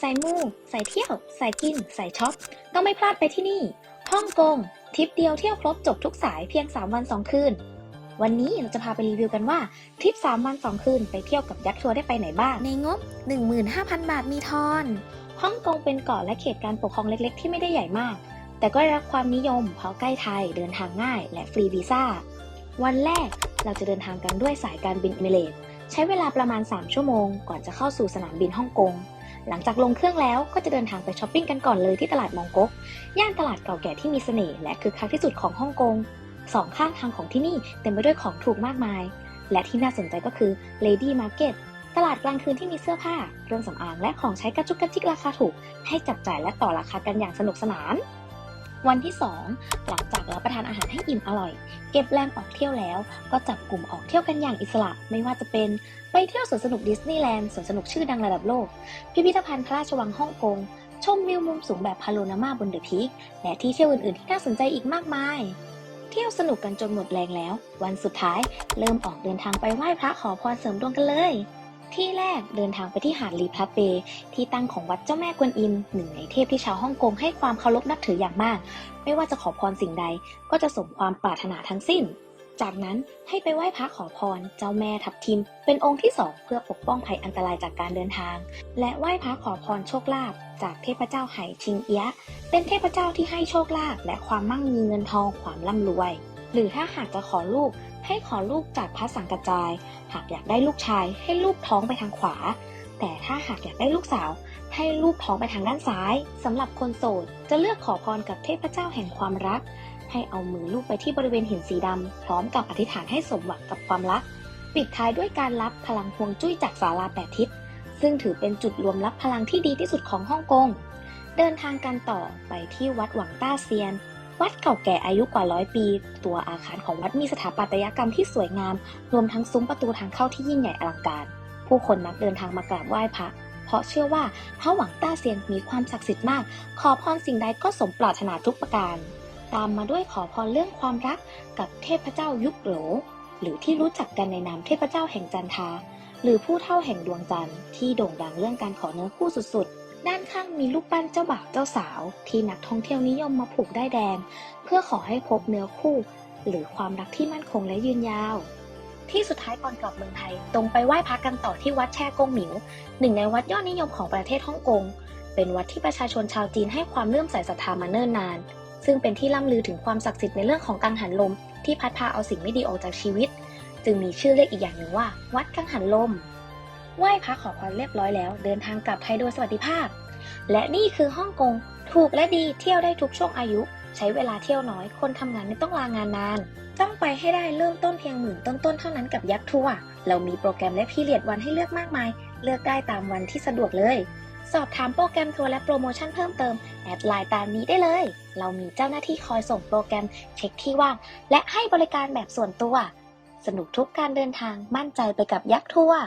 สายมูสายเที่ยว สายกิน สายช็อป ต้องไม่พลาดไปที่นี่ ฮ่องกง ทริปเดียวเที่ยวครบจบทุกสายเพียง 3 วัน 2 คืน วันนี้เราจะพาไปรีวิวกันว่า ทริป 3 วัน 2 คืน ไปเที่ยวกับยักษ์ทัวร์ได้ไปไหนบ้าง ในงบ 15,000 บาทมีทอน ฮ่องกงเป็นเกาะและเขตการปกครองเล็ก ๆ ที่ไม่ได้ใหญ่มาก แต่ก็ได้รับความนิยม เพราะใกล้ไทย เดินทางง่าย และฟรีวีซ่า วันแรกเราจะเดินทางกันด้วยสายการบินเอมิเรตส์ใช้เวลาประมาณ 3 ชั่วโมง ก่อนจะเข้าสู่สนามบินฮ่องกง หลังจากลงเครื่องแล้วก็จะเดินทางไปช้อปปิ้งกันก่อนเลยที่ตลาดมองก๊กย่านตลาดเก่าแก่ที่มีเสน่ห์และคึกคักที่สุดของฮ่องกงสองข้างทางของที่นี่เต็มไปด้วยของถูกมากมาย และที่น่าสนใจก็คือ Lady Market ตลาดกลางคืนที่มีเสื้อผ้า เครื่องสำอางและของใช้กระจุกกระจิกราคาถูก ให้จับจ่ายและต่อราคากันอย่างสนุกสนาน วันที่ 2 หลังจากรับประทานอาหารให้อิ่มอร่อย เก็บแรงออกเที่ยวแล้ว ก็จับกลุ่มออกเที่ยวกันอย่างอิสระ ไม่ว่าจะเป็นไปเที่ยวสวนสนุกดิสนีย์แลนด์สวนสนุกชื่อดังระดับโลก พิพิธภัณฑ์พระราชวังฮ่องกง ชมวิวมุมสูงแบบพาโลนามาบนเดอะพีคและที่เที่ยวอื่นๆที่น่าสนใจอีกมากมาย เที่ยวสนุกกันจนหมดแรงแล้ว วันสุดท้ายเริ่มออกเดินทางไปไหว้พระขอพรเสริมดวงกันเลย ที่แรกเดินทางไปที่หาดลีพลัดเบย์ที่ตั้งของวัดเจ้าแม่กวนอิมหนึ่งในเทพที่ชาวฮ่องกงให้ความเคารพนับถืออย่างมาก ไม่ว่าจะขอพรสิ่งใดก็จะสมความปรารถนาทั้งสิ้น จากนั้นให้ไปไหว้พระขอพร เจ้าแม่ทับทิม เป็นองค์ที่สองเพื่อปกป้องภัยอันตรายจากการเดินทาง และไหว้พระขอพรโชคลาภจากเทพเจ้าไหชิงเอียะเป็นเทพเจ้าที่ให้โชคลาภและความมั่งมีเงินทองความร่ำรวย หรือถ้าหากจะขอลูกให้ขอลูกจากพระสังกระจาย หากอยากได้ลูกชายให้ลูกท้องไปทางขวา แต่ถ้าหากอยากได้ลูกสาว ให้ลูกท้องไปทางด้านซ้ายสำหรับคนโสดจะเลือกขอพรกับเทพเจ้าแห่งความรัก ให้เอามือลูบไปที่บริเวณหินสีดำพร้อมกับอธิษฐานให้สมหวังกับความรัก ปิดท้ายด้วยการรับพลังฮวงจุ้ยจากศาลาแปดทิศซึ่งถือเป็นจุดรวมรับพลังที่ดีที่สุดของฮ่องกง เดินทางกันต่อไปที่วัดหวังต้าเซียน วัดเก่าแก่อายุกว่าร้อยปี ตัวอาคารของวัดมีสถาปัตยกรรมที่สวยงาม รวมทั้งซุ้มประตูทางเข้าที่ยิ่งใหญ่อลังการ ผู้คนมักเดินทางมากราบไหว้พระ เพราะเชื่อว่าพระหวังต้าเซียนมีความศักดิ์สิทธิ์มาก ขอพรสิ่งใดก็สมปรารถนาทุกประการ ตามมาด้วยขอพรเรื่องความรักกับเทพเจ้ายุคโหลหรือที่รู้จักกันในนามเทพเจ้าแห่งจันทา หรือผู้เท่าแห่งดวงจันทร์ที่โด่งดังเรื่องการขอเนื้อคู่สุดๆ ด้านข้างมีรูปปั้นเจ้าบ่าวเจ้าสาว ที่นักท่องเที่ยวนิยมมาผูกได้แดง เพื่อขอให้พบเนื้อคู่ หรือความรักที่มั่นคงและยืนยาว ที่สุดท้ายก่อนกลับเมืองไทย ตรงไปไหว้พระกันต่อที่วัดแช่กงหมิว หนึ่งในวัดยอดนิยมของประเทศฮ่องกง เป็นวัดที่ประชาชนชาวจีนให้ความเลื่อมใสศรัทธามาเนิ่นนาน ซึ่งเป็นที่ล่ำลือถึงความศักดิ์สิทธิ์ในเรื่องของกังหันลม ที่พัดพาเอาสิ่งไม่ดีออกจากชีวิต จึงมีชื่อเรียกอีกอย่างหนึ่งว่า วัดกังหันลม ไหว้พระขอพรเรียบร้อยแล้ว เดินทางกลับไทยโดยสวัสดิภาพ และนี่คือฮ่องกงถูกและดีเที่ยวได้ทุกช่วงอายุ ใช้เวลาเที่ยวน้อย คนทำงานไม่ต้องลางานนาน ต้องไปให้ได้เริ่มต้นเพียงหมื่นต้นๆเท่านั้นกับยักษ์ทัวร์เรามีโปรแกรมและพีเรียดวันให้เลือกมากมาย เลือกได้ตามวันที่สะดวกเลย สอบถามโปรแกรมทัวร์และโปรโมชั่นเพิ่มเติมแอดไลน์ตามนี้ได้เลย เรามีเจ้าหน้าที่คอยส่งโปรแกรมเช็คที่ว่างและให้บริการแบบส่วนตัว สนุกทุกการเดินทางมั่นใจไปกับยักษ์ทัวร์